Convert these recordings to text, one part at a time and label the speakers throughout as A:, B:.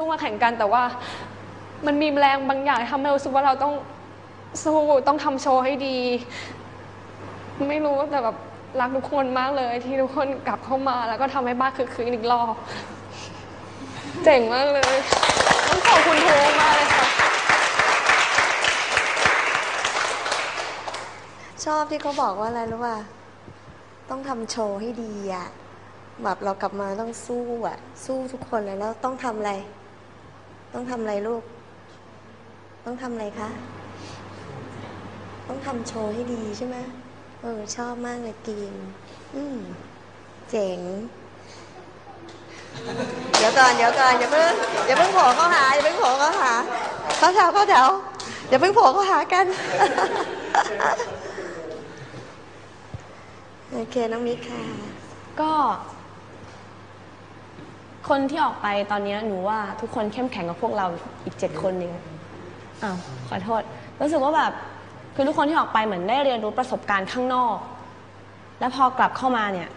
A: สู้มาแข่งกันแต่ว่ามันมีแรงบางอย่างทำให้เรารู้สึกว่าเราต้องสู้ต้องทำโชว์ให้ดี ไม่รู้แต่แบบรักทุกคนมากเลย ที่ทุกคนกลับเข้ามาแล้วก็ทำให้บ้านคือคืนอีกรอบเจ๋งมากเลยต้องขอบคุณโทมากเลยค่ะ
B: ชอบที่เขาบอกว่าอะไรรู้ป่ะต้องทำโชว์ให้ดีอะแบบเรากลับมาต้องสู้อะสู้ทุกคนเลยแล้วต้องทำอะไร ต้องทำอะไรลูก ต้องทำอะไรคะ ต้องทำโชว์ให้ดีใช่ไหมเออ ชอบมากเลยกีมอืมเจ๋ง เดี๋ยวก่อนเดี๋ยวก่อนอย่าเพิ่งอย่าเพิ่งโผล่เข้าหาอย่าเพิ่งโผล่เข้าหา เข้าแถวเข้าแถวอย่าเพิ่งโผล่เข้าหากัน โอเค น้องมิกค่ะ
C: ก็ คนที่ออกไปตอนเนี้ยหนูว่าทุกคนเข้มแข็งกับพวกเราอีกเจ็ดคนหนึ่งอ้าวขอโทษ รู้สึกว่าแบบคือทุกคนที่ออกไปเหมือนได้เรียนรู้ประสบการณ์ข้างนอก แล้วพอกลับเข้ามาเนี่ย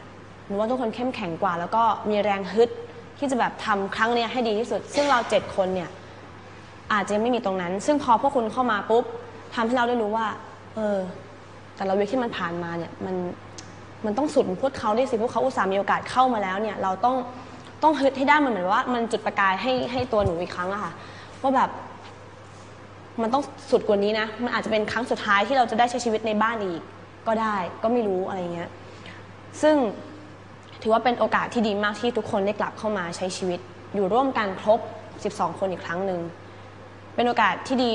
C: หนูว่าทุกคนเข้มแข็งกว่า แล้วก็มีแรงฮึดที่จะแบบทำครั้งเนี้ยให้ดีที่สุด ซึ่งเราเจ็ดคนเนี่ยอาจจะยังไม่มีตรงนั้น ซึ่งพอพวกคุณเข้ามาปุ๊บทำให้เราได้รู้ว่า เออ แต่ละวีคที่มันผ่านมาเนี่ยมันมันต้องสุดเหมือนพวกเขาด้วยสิพวกเขาอุตส่าห์มีโอกาสเข้ามาแล้วเนี่ยเราต้อง ต้องฮึดให้ได้มันเหมือนว่า มันจุดประกายให้ให้ตัวหนูอีกครั้งอะค่ะว่าแบบ มันต้องสุดกว่านี้นะ มันอาจจะเป็นครั้งสุดท้ายที่เราจะได้ใช้ชีวิตในบ้านอีก ก็ได้ก็ไม่รู้อะไรเงี้ยซึ่งถือว่าเป็นโอกาสที่ดีมากที่ทุกคนได้กลับเข้ามาใช้ชีวิต อยู่ร่วมกันครบ 12 คนอีกครั้งหนึ่งเป็นโอกาสที่ดี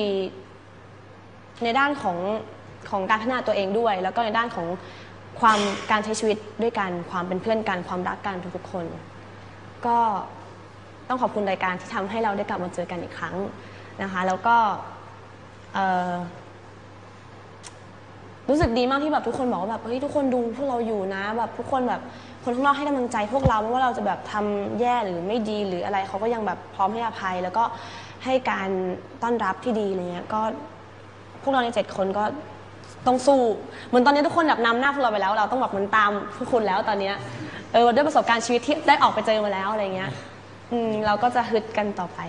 C: ในด้านของของการพัฒนาตัวเองด้วย แล้วก็ในด้านของความการใช้ชีวิตด้วยกัน ความเป็นเพื่อนกัน ความรักกันทุกๆคน ก็ต้องขอบคุณรายการที่ทำให้เราได้กลับมาเจอกันอีกครั้งนะคะ แล้วก็เอ่อรู้สึกดีมากที่แบบทุกคนบอกว่าแบบเฮ้ยทุกคนดูพวกเราอยู่นะแบบทุกคนแบบคนข้างนอกให้กำลังใจพวกเราไม่ว่าเราจะแบบทำแย่หรือไม่ดีหรืออะไรเขาก็ยังแบบพร้อมให้อภัย แล้วก็ให้การต้อนรับที่ดีอะไรเงี้ยก็พวกเราในเจ็ดคนก็ต้องสู้เหมือนตอนนี้ทุกคนแบบนำหน้าพวกเราไปแล้ว เราต้องแบบเหมือนตามพวกคุณแล้วตอนเนี้ย เออด้วยประสบการณ์ชีวิตที่ได้ออกไปเจอมาแล้วอะไรเงี้ยอืมเราก็จะฮึดกันต่อไป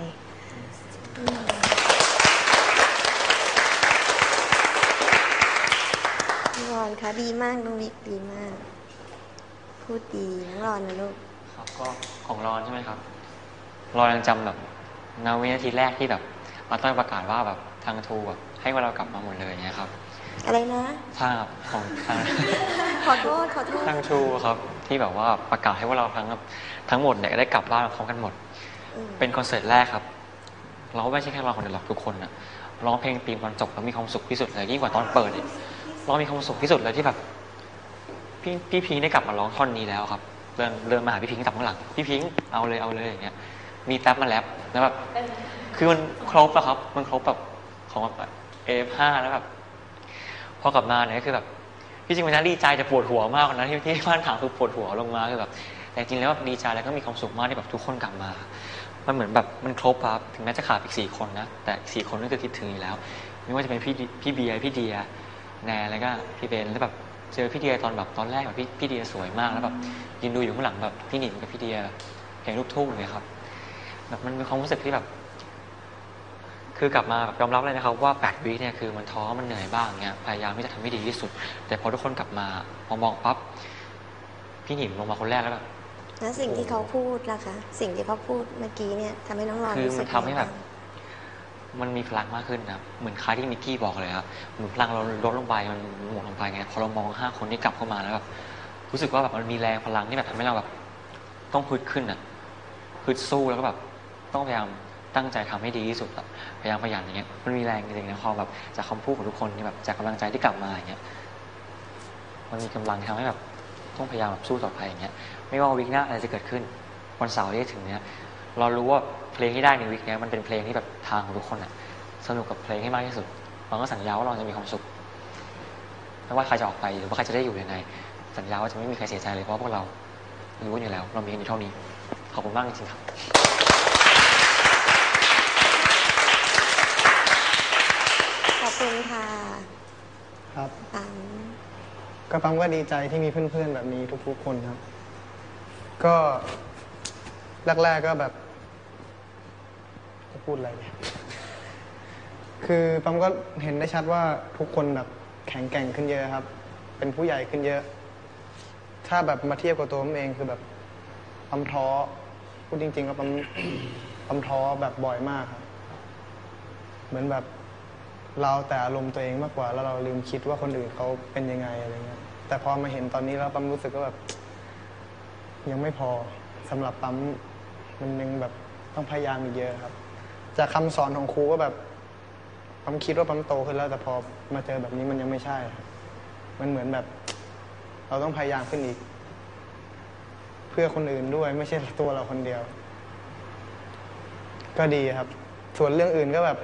B: น้องรอนคะดีมากน้องมิกดีมาก พูดดีน้องรอนนะลูก
D: ครับก็ของรอนใช่ไหมครับ รอนยังจำแบบนาวินาทีแรกที่แบบมาต้อยประกาศว่าแบบทางทูแบบให้ว่าเรากลับมาหมดเลยอย่างเงี้ยครับ
B: อะไรนะ
D: ภาพของทาง
B: ขอโทษขอโทษ
D: ทางทูครับที่แบบว่าประกาศให้ว่าเราทั้งทั้งหมดเนี่ยได้กลับบ้านพร้อมกันหมด
B: อืม
D: เป็นคอนเสิร์ตแรกครับ เราไม่ใช่แค่เราคนเดียวหรอกทุกคนนะร้องเพลงตีมตอนจบแล้วมีความสุขที่สุดเลยยิ่งกว่าตอนเปิดอีกเรามีความสุขที่สุดเลยที่แบบพี่พี่พิงค์ได้กลับมาร้องท่อนนี้แล้วครับเดินเดินมาหาพี่พิงค์จากข้างหลังพี่พิงค์เอาเลยเอาเลยอย่างเงี้ย มีแท็บมาแรปแล้วแบบ คือมันครบอะครับ มันครบแบบของแบบเอฟห้าแล้วแบบ พอกลับมาเนี่ยคือแบบพี่จริงวันนั้นดีใจจะปวดหัวมากนะที่ที่บ้านถามคือปวดหัวลงมาคือแบบแต่จริงๆแล้วแบบดีใจแล้วก็มีความสุขมากที่แบบทุกคนกลับมา มันเหมือนแบบมันครบครับถึงแม้จะขาดอีกสี่คนนะแต่สี่คนนั่นคือคิดถึงอยู่แล้ว ไม่ว่าจะเป็นพี่พี่เบียร์พี่เดียแนนแล้วก็พี่เบนแล้วแบบเจอพี่เดียตอนแบบตอนแรกแบบพี่พี่เดียสวยมากแล้วแบบยืนดูอยู่ข้างหลังแบบพี่หนิงกับพี่เดียเพลงลูกทุ่งเลยครับแบบมันมีความรู้สึกที่แบบ คือกลับมาแบบยอมรับเลยนะครับว่า 8 วิเนี่ยคือมันท้อมันเหนื่อยบ้างเงี้ยพยายามที่จะทำให้ดีที่สุด แต่พอทุกคนกลับมาพอมองปั๊บพี่หนิงลงมาคนแรกแล้วแบบ
B: แล้วสิ่งที่เขาพูดล่ะคะ สิ่งที่เขาพูดเมื่อกี้เนี่ยทำให้น้องรอน
D: คือ
B: รู้สึ
D: มั
B: ก
D: นทำให้แบบ
B: ยังไงาง
D: มันมีพลังมากขึ้นนะครับเหมือนคล้ายที่มิกกี้บอกเลยครับเหมือนพลังเราลดลงไปมันหมดลงไปไงพอเรามองห้าคนที่กลับเข้ามาแล้วแบบรู้สึกว่าแบบมันมีแรงพลังที่แบบทำให้เราแบบ ต้องพึดขึ้นอะพึดสู้แล้วก็แบบ ต้องพยายาม ตั้งใจทำให้ดีที่สุดแบบพยายามขยันอย่างเงี้ยมันมีแรงจริงๆนะพอแบบจากคำพูดของทุกคนที่แบบจากกำลังใจที่กลับมาอย่างเงี้ยมันมีกำลังทำให้แบบต้องพยายามแบบสู้ต่อไปอย่างเงี้ยไม่ว่าวิกหน้าอะไรจะเกิดขึ้นวันเสาร์ที่ถึงเนี้ยเรารู้ว่าเพลงที่ได้ในวิกเนี้ยมันเป็นเพลงที่แบบทางของทุกคนอะสนุกกับเพลงให้มากที่สุดเราก็สัญญาว่าเราจะมีความสุขไม่ว่าใครจะออกไปหรือว่าใครจะได้อยู่ยังไง สัญญาว่าจะไม่มีใครเสียใจเลยเพราะพวกเรารู้อยู่แล้ว เรามีกันอยู่เท่านี้ ขอบคุณมากจริงๆครับ
B: อบคุณค่ะ
E: ครับ
B: ปัง
E: ก็ปั๊มก็ดีใจที่มีเพื่อนๆ แบบนี้ทุกๆคนครับ ก็แรกๆก็แบบพูดอะไรเนี่ยคือปั๊มก็เห็นได้ชัดว่าทุกคนแบบแข็งแกร่งขึ้นเยอะครับ เป็นผู้ใหญ่ขึ้นเยอะ ถ้าแบบมาเทียบกับตัวผมเองคือแบบปั๊มท้อพูดจริงๆว่าปั๊ม ปั๊มท้อแบบบ่อยมากครับ เหมือนแบบ เราแต่อารมณ์ตัวเองมากกว่า แล้วเราลืมคิดว่าคนอื่นเขาเป็นยังไงอะไรเงี้ยแต่พอมาเห็นตอนนี้แล้วปั๊มรู้สึกว่าแบบ ยังไม่พอสำหรับปั๊มมันยังแบบต้องพยายามอีกเยอะครับ จากคำสอนของครูก็แบบปั๊มคิดว่าปั๊มโตขึ้นแล้ว แต่พอมาเจอแบบนี้มันยังไม่ใช่ครับมันเหมือนแบบ เราต้องพยายามขึ้นอีก เพื่อคนอื่นด้วย ไม่ใช่ตัวเราคนเดียว ก็ดีครับ ส่วนเรื่องอื่นก็แบบ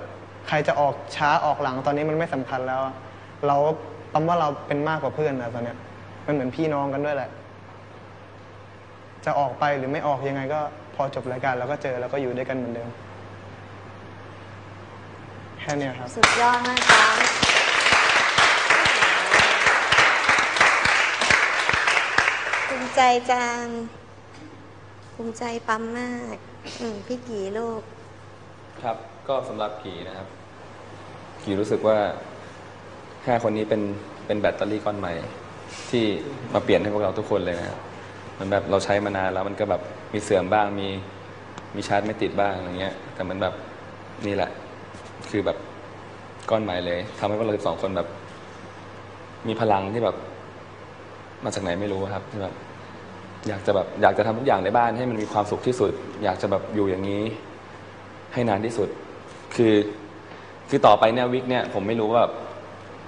E: ใครจะออกช้าออกหลังตอนนี้มันไม่สำคัญแล้วอะเราปั๊มว่าเราเป็นมากกว่าเพื่อนนะตอนเนี้ยมันเหมือนพี่น้องกันด้วยแหละ จะออกไปหรือไม่ออกยังไง ก็พอจบรายการเราก็เจอแล้วก็อยู่ด้วยกันเหมือนเดิม แค่เนี้ยครับ
B: สุดยอดมากปั๊มภูมิใจจัง ภูมิใจปั๊มมาก อืมพี่กีลูก
F: ครับ ก็สำหรับกี่นะครับ กี่รู้สึกว่าห้าคนนี้เป็นเป็นแบตเตอรี่ก้อนใหม่ ที่มาเปลี่ยนให้พวกเราทุกคนเลยนะครับมันแบบเราใช้มานานแล้วมันก็แบบมีเสื่อมบ้างมีมีชาร์จไม่ติดบ้างอะไรเงี้ย แต่มันแบบนี่แหละ คือแบบก้อนใหม่เลยทำให้พวกเราสองคนแบบ มีพลังที่แบบ มาจากไหนไม่รู้ครับที่แบบอยากจะแบบอยากจะทำทุกอย่างในบ้านให้มันมีความสุขที่สุด อยากจะแบบอยู่อย่างนี้ ให้นานที่สุด คือคือต่อไปเนี่ยวิกเนี่ยผมไม่รู้ว่า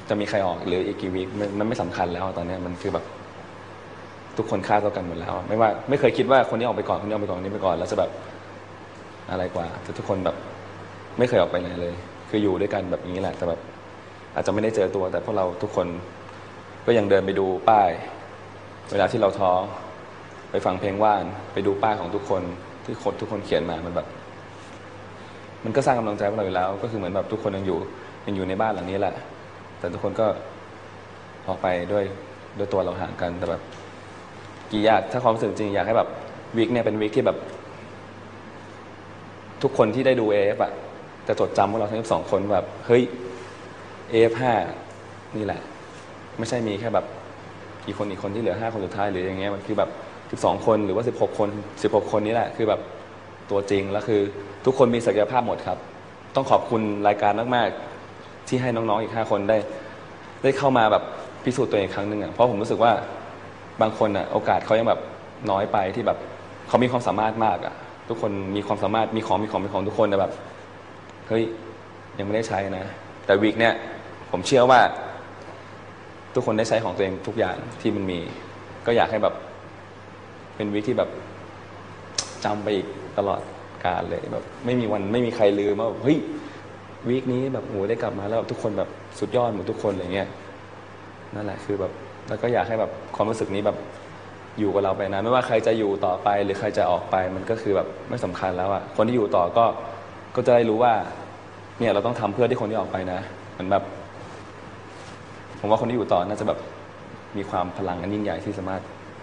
F: จะมีใครออกหรืออีกกี่วิกมันมันไม่สำคัญแล้วตอนเนี้ยมันคือแบบ ทุกคนค่าเท่ากันหมดแล้ว ไม่ว่าไม่เคยคิดว่าคนนี้ออกไปก่อนคนนี้ออกไปก่อนคนนี้ไปก่อนแล้วจะแบบอะไรกว่าแต่ทุกคนแบบไม่เคยออกไปไหนเลย คืออยู่ด้วยกันแบบนี้แหละแต่แบบ อาจจะไม่ได้เจอตัว แต่พวกเราทุกคนก็ยังเดินไปดูป้าย เวลาที่เราท้อไปฟังเพลงว่าน ไปดูป้ายของทุกคนที่คนทุกคนเขียนมามันแบบ มันก็สร้างกำลังใจพวกเราอยู่แล้ว ก็คือเหมือนแบบทุกคนยังอยู่ยังอยู่ในบ้านหลังนี้แหละ แต่ทุกคนก็ออกไปด้วยด้วยตัวเราห่างกันแต่แบบกี่อยากถ้าความรู้สึกจริงอยากให้แบบวีคเนี่ยเป็นวีคที่แบบ ทุกคนที่ได้ดูเอฟอะจะจดจำพวกเราทั้งสองคนแบบ เฮ้ยเอฟห้านี่แหละ ไม่ใช่มีแค่แบบกี่คนอีกคนที่เหลือห้าคนสุดท้ายหรืออย่างเงี้ยมันคือแบบสิบสองคนหรือว่าสิบหกคนสิบหกคนนี้แหละคือแบบ ตัวจริงแล้วคือทุกคนมีศักยภาพหมดครับ ต้องขอบคุณรายการมากๆ ที่ให้น้องๆอีกห้าคนได้ ได้เข้ามาแบบพิสูจน์ตัวเองครั้งหนึ่งอะเพราะผมรู้สึกว่าบางคนอะโอกาสเขายังแบบน้อยไปที่แบบเขามีความสามารถมากอะ ทุกคนมีความสามารถมีของมีของมีของทุกคนแต่แบบเฮ้ยยังไม่ได้ใช้นะ แต่วีคเนี่ยผมเชื่อว่า ทุกคนได้ใช้ของตัวเองทุกอย่างที่มันมี ก็อยากให้แบบเป็นวีคที่แบบ จำไปอีกตลอดกาลเลยแบบไม่มีวันไม่มีใครลืมว่าแบบเฮ้ยวีคนี้แบบโอ้โหได้กลับมาแล้วทุกคนแบบสุดยอดหมดทุกคนอะไรเงี้ยนั่นแหละคือแบบแล้วก็อยากให้แบบความรู้สึกนี้แบบอยู่กับเราไปนะ ไม่ว่าใครจะอยู่ต่อไปหรือใครจะออกไปมันก็คือแบบไม่สำคัญแล้วอะคนที่อยู่ต่อก็ก็จะได้รู้ว่า เนี่ยเราต้องทำเพื่อที่คนที่ออกไปนะเหมือนแบบ ผมว่าคนที่อยู่ต่อน่าจะแบบมีความพลังอันยิ่งใหญ่ที่สามารถ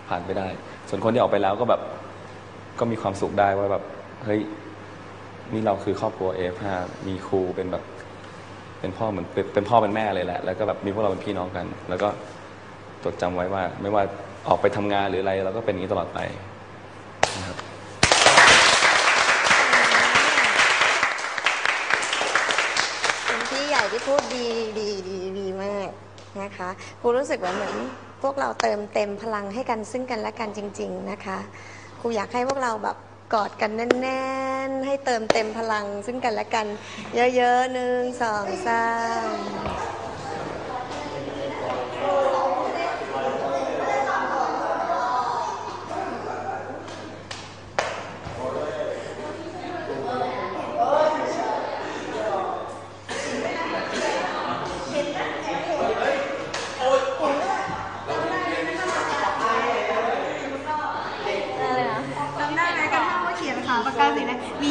F: ผ่านไปได้ ส่วนคนที่ออกไปแล้วก็แบบ ก็มีความสุขได้ว่าแบบเฮ้ยนี่เราคือครอบครัวเอฟห้ามีครูเป็นแบบ เป็นพ่อเหมือนเป็นพ่อเป็นแม่เลยแหละ แล้วก็แบบมีพวกเราเป็นพี่น้องกัน แล้วก็จดจำไว้ว่า ไม่ว่าออกไปทำงานหรืออะไรเราก็เป็นอย่างนี้ตลอดไปนะครับ
B: พี่ใหญ่ที่พูดดีดีดีดีมากนะคะครูรู้สึกว่าเหมือน พวกเราเติมเต็มพลังให้กันซึ่งกันและกันจริง ๆ นะคะ ครูอยากให้พวกเราแบบกอดกันแน่นๆ ให้เติมเต็มพลังซึ่งกันและกัน เยอะๆหนึ่งสองสาม
G: จำได้ไหมกันถ้าว่าเขียนขาปากกาสีนะมี